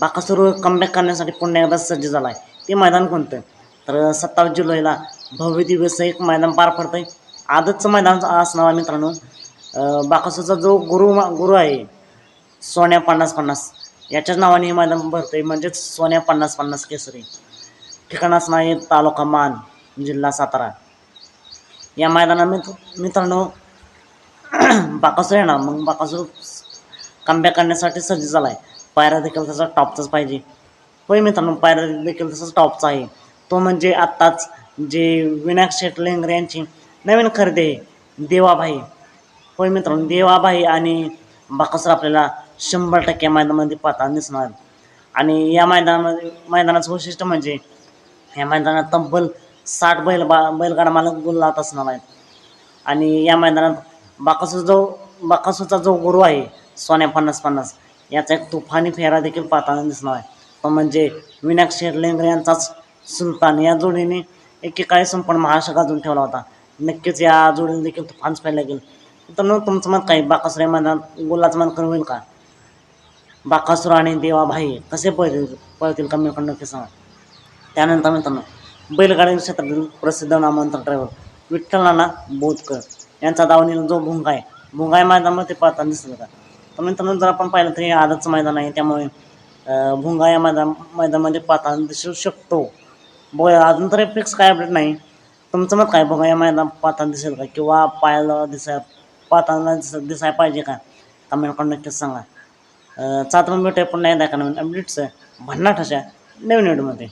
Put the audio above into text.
Bakasur comeback करण्यासाठी पुन्हा एकदा सज्ज झाला आहे ते मैदान कोणतं? तर सत्तावीस जुलैला भव्य दिवस एक मैदान पार पडतं आहे आजचं मैदान असणार आहे मित्रांनो. बाकासूरचा जो गुरु गुरु आहे सोन्या पन्नास पन्नास. याच्याच नावाने हे मैदान भरतं आहे म्हणजेच सोन्या पन्नास पन्नास केसरी. ठिकाणाच नाही तालुका मान जिल्हा सातारा. या मैदानात मित्र मित्रांनो बाकासूर आहे ना मग बाकासूर कमबॅक करण्यासाठी सज्ज झाला आहे पायरा देखील त्याचा टॉपचाच पाहिजे. होय मित्रांनो पायरा देखील तसाच टॉपचा आहे. तो म्हणजे आत्ताच जे विनायक शेट लेंगरे यांची नवीन खरेदी आहे देवाभाई. होय मित्रांनो देवाभाई आणि बाकसर आपल्याला शंभर टक्के मैदानामध्ये पाहताना दिसणार. आणि या मैदानामध्ये मैदानाचं वैशिष्ट्य म्हणजे या मैदानात तब्बल साठ बैल बा बैलगाडा मालक गुल्लात असणार आहेत. आणि या मैदानात बाकासूर जो बाकासूरचा जो गुरु आहे सोन्या पन्नास पन्नास याचा एक तुफानी फेरा देखील पाहताना दिसणार आहे. तो म्हणजे विनायक शेरलेंगर यांचाच सुलतान या जोडीने एकेकाळी संपूर्ण महाराष्ट्र गाजून ठेवला होता. नक्कीच या जोडीने देखील तुफान फेरला गेल. तर तुमचं मत काय? बाकासूर या मैदानात गुलाचं कमी होईल का? बाकासुर आणि देवाभाई कसे पळतील पळतील कमी नक्की सांगा त्यानंतर मित्रांनो बैलगाडी क्षेत्रातील प्रसिद्ध नामांतर ड्रायव्हर विठ्ठल नाना बोधकर यांचा दावणीला जो भुंगा आहे भुंगाय मैदानामध्ये पाहताना दिसला का पण मित्रांनो जर आपण पाहिलं तर हे आजचं मैदान आहे त्यामुळे भुंगा या मैदान मैदानामध्ये पाहता दिसू शकतो. ब अजून तरी फिक्स काय अपडेट नाही. तुमचं मत काय? भुंगा या मैदान पाहताना दिसेल का? किंवा पाहायला दिसाय पाहताना दिस दिसाय पाहिजे का? कमेंट करून नक्कीच सांगा. चात मग भेटूया पुन्हा एकदा एका नवीन अपडेट्स भन्नाट अशा नवीन व्हिडिओमध्ये